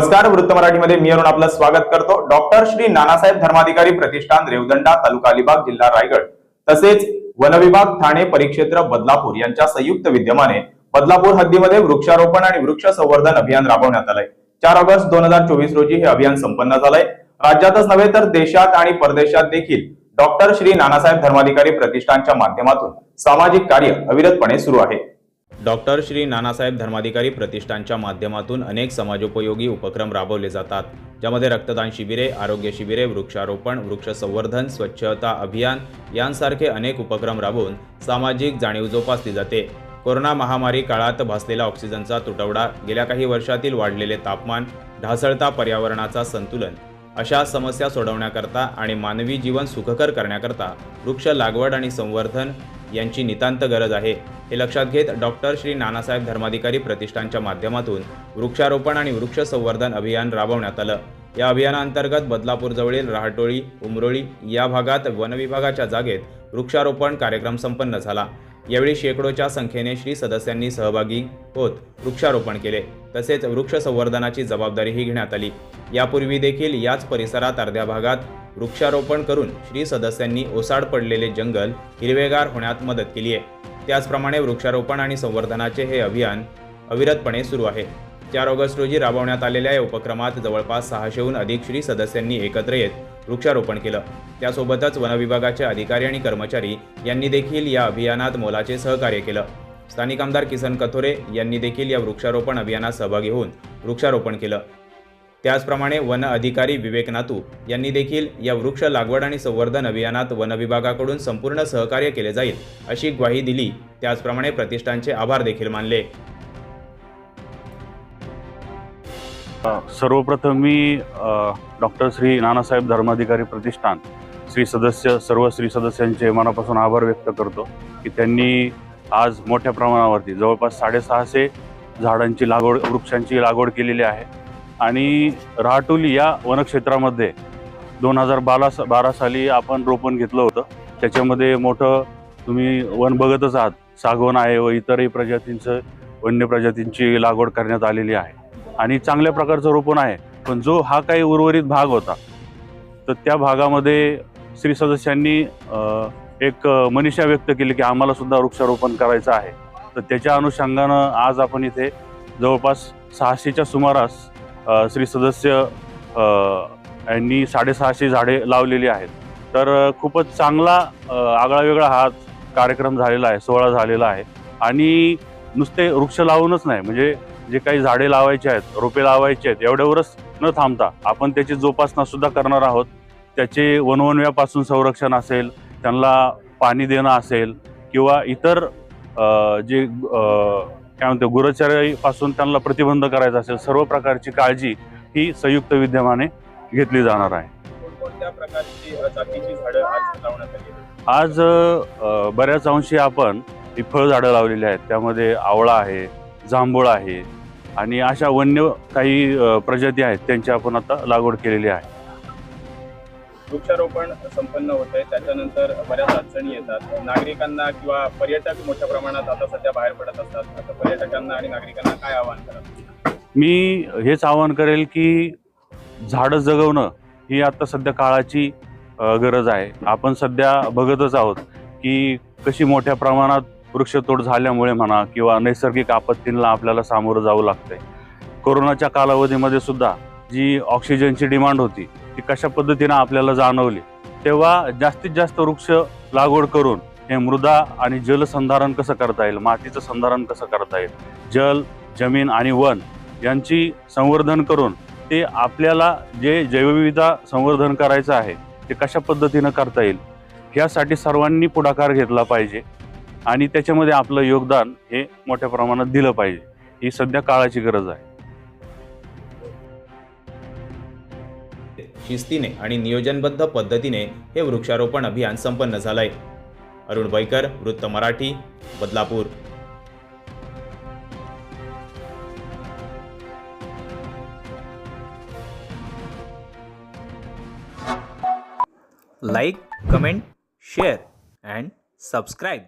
नमस्कार वृत्त मराठीमध्ये मी अरुण आपलं स्वागत करतो. डॉक्टर श्री नानासाहेब धर्माधिकारी प्रतिष्ठान रेवदंडा तालुका अलिबाग जिल्हा रायगड तसेच वनविभाग ठाणे परिक्षेत्र बदलापूर यांच्या संयुक्त विद्यमाने बदलापूर हद्दीमध्ये वृक्षारोपण आणि वृक्ष संवर्धन अभियान राबवण्यात आलंय. चार ऑगस्ट दोन हजार चोवीस रोजी हे अभियान संपन्न झालंय. राज्यातच नव्हे तर देशात आणि परदेशात देखील डॉक्टर श्री नानासाहेब धर्माधिकारी प्रतिष्ठानच्या माध्यमातून सामाजिक कार्य अविरतपणे सुरू आहे. डॉक्टर श्री नानासाहेब धर्माधिकारी प्रतिष्ठानच्या माध्यमातून अनेक समाजोपयोगी उपक्रम राबवले जातात ज्यामध्ये रक्तदान शिबिरे आरोग्य शिबिरे वृक्षारोपण वृक्ष संवर्धन स्वच्छता अभियान यांसारखे अनेक उपक्रम राबवून सामाजिक जाणीव जोपासली जाते. कोरोना महामारी काळात भासलेला ऑक्सिजनचा तुटवडा गेल्या काही वर्षातील वाढलेले तापमान ढासळता पर्यावरणाचा संतुलन अशा समस्या सोडवण्याकरता आणि मानवी जीवन सुखकर करण्याकरता वृक्ष लागवड आणि संवर्धन यांची नितांत गरज आहे. हे लक्षात घेत डॉक्टर श्री नानासाहेब धर्माधिकारी प्रतिष्ठानच्या माध्यमातून वृक्षारोपण आणि वृक्ष संवर्धन अभियान राबवण्यात आलं. या अभियानांतर्गत बदलापूरजवळील राहटोळी उमरोळी या भागात वनविभागाच्या जागेत वृक्षारोपण कार्यक्रम संपन्न झाला. यावेळी शेकडोच्या संख्येने श्री सदस्यांनी सहभागी होत वृक्षारोपण केले. तसेच वृक्ष संवर्धनाची जबाबदारीही घेण्यात आली. यापूर्वी देखील याच परिसरात अर्ध्या भागात वृक्षारोपण करून श्री सदस्यांनी ओसाड पडलेले जंगल हिरवेगार होण्यात मदत केली आहे. त्याचप्रमाणे वृक्षारोपण आणि संवर्धनाचे हे अभियान अविरतपणे सुरू आहे. चार ऑगस्ट रोजी राबवण्यात आलेल्या या उपक्रमात जवळपास सहाशेहून अधिक श्री सदस्यांनी एकत्र येत वृक्षारोपण केलं. त्यासोबतच वनविभागाचे अधिकारी आणि कर्मचारी यांनी देखील या अभियानात मोलाचे सहकार्य केलं. स्थानिक आमदार किसन कथोरे यांनी देखील या वृक्षारोपण अभियानात सहभागी होऊन वृक्षारोपण केलं. त्याचप्रमाणे वन अधिकारी विवेक नातू यांनी देखील या वृक्ष लागवड आणि संवर्धन अभियानात वनविभागाकडून संपूर्ण सहकार्य केले जाईल अशी ग्वाही दिली. त्याचप्रमाणे प्रतिष्ठानचे आभार देखील मानले. सर्वप्रथम मी डॉक्टर श्री नानासाहेब धर्माधिकारी प्रतिष्ठान श्री सदस्य सर्व श्री सदस्यांचे मनापासून आभार व्यक्त करतो की त्यांनी आज मोठ्या प्रमाणावरती जवळपास साडेसहाशे झाडांची लागवड वृक्षांची लागवड केलेली आहे. आणि राहटोली या वनक्षेत्रामध्ये दोन हजार बारा बारा साली आपण रोपण घेतलं होतं. त्याच्यामध्ये मोठं तुम्ही वन बघतच आहात. सागवण आहे व इतरही प्रजातींचं वन्य प्रजातींची लागवड करण्यात आलेली आहे. आणि चांगल्या प्रकारचं रोपण आहे. पण जो हा काही उर्वरित भाग होता तर त्या भागामध्ये श्री सदस्यांनी एक मनीषा व्यक्त केली की आम्हाला सुद्धा वृक्षारोपण करायचं आहे. तर त्याच्या अनुषंगानं आज आपण इथे जवळपास सहाशेच्या सुमारास श्री सदस्य यांनी साडेसहाशे झाडे लावलेली आहेत. तर खूपच चांगला आगळावेगळा आगळा वेगळा हा कार्यक्रम झालेला आहे सोहळा झालेला आहे. आणि नुसते वृक्ष लावूनच नाही म्हणजे जे काही झाडे लावायचे आहेत रोपे लावायचे आहेत एवढ्यावरच न थांबता आपण त्याची जोपासना सुद्धा करणार आहोत. त्याचे वनवनव्यापासून संरक्षण असेल त्यांना पाणी देणं असेल किंवा इतर जे काय म्हणते गुरचर्यापासून त्यांना प्रतिबंध करायचा असेल सर्व प्रकारची काळजी ही संयुक्त विद्यमाने घेतली जाणार आहे. आज बऱ्याच अंशी आपण ही फळझाडं लावलेली आहेत. त्यामध्ये आवळा आहे जांभूळ आहे आणि अशा वन्य काही प्रजाती आहेत त्यांची आपण आता लागवड केलेली आहे. वृक्षारोपण संपन्न होत आहे. त्याच्यानंतर बऱ्याच अडचणी येतात. नागरिकांना किंवा पर्यटक मोठ्या प्रमाणात आता सध्या बाहेर पडत असतात. आता पर्यटकांना आणि नागरिकांना काय आवाहन करा मी हेच आवाहन करेल की झाडं जगवणं ही आता सध्या काळाची गरज आहे. आपण सध्या बघतच आहोत की कशी मोठ्या प्रमाणात वृक्षतोड झाल्यामुळे म्हणा किंवा नैसर्गिक आपत्तींना आपल्याला सामोरं जावं लागतंय. कोरोनाच्या कालावधीमध्ये सुद्धा जी ऑक्सिजनची डिमांड होती ती कशा पद्धतीनं आपल्याला जाणवली तेव्हा जास्तीत जास्त वृक्ष लागवड करून हे मृदा आणि जलसंधारण कसं करता येईल मातीचं संधारण कसं करता येईल जल जमीन आणि वन यांची संवर्धन करून ते आपल्याला जे जैवविविधता संवर्धन करायचं आहे ते कशा पद्धतीनं करता येईल यासाठी सर्वांनी पुढाकार घेतला पाहिजे आणि त्याच्यामध्ये आपलं योगदान हे मोठ्या प्रमाणात दिलं पाहिजे ही सध्या काळाची गरज आहे. शिस्तीने आणि नियोजनबद्ध पद्धतीने हे वृक्षारोपण अभियान संपन्न झालंय Arun Baikar Vrutta Marathi Badlapur like, comment, share, and subscribe.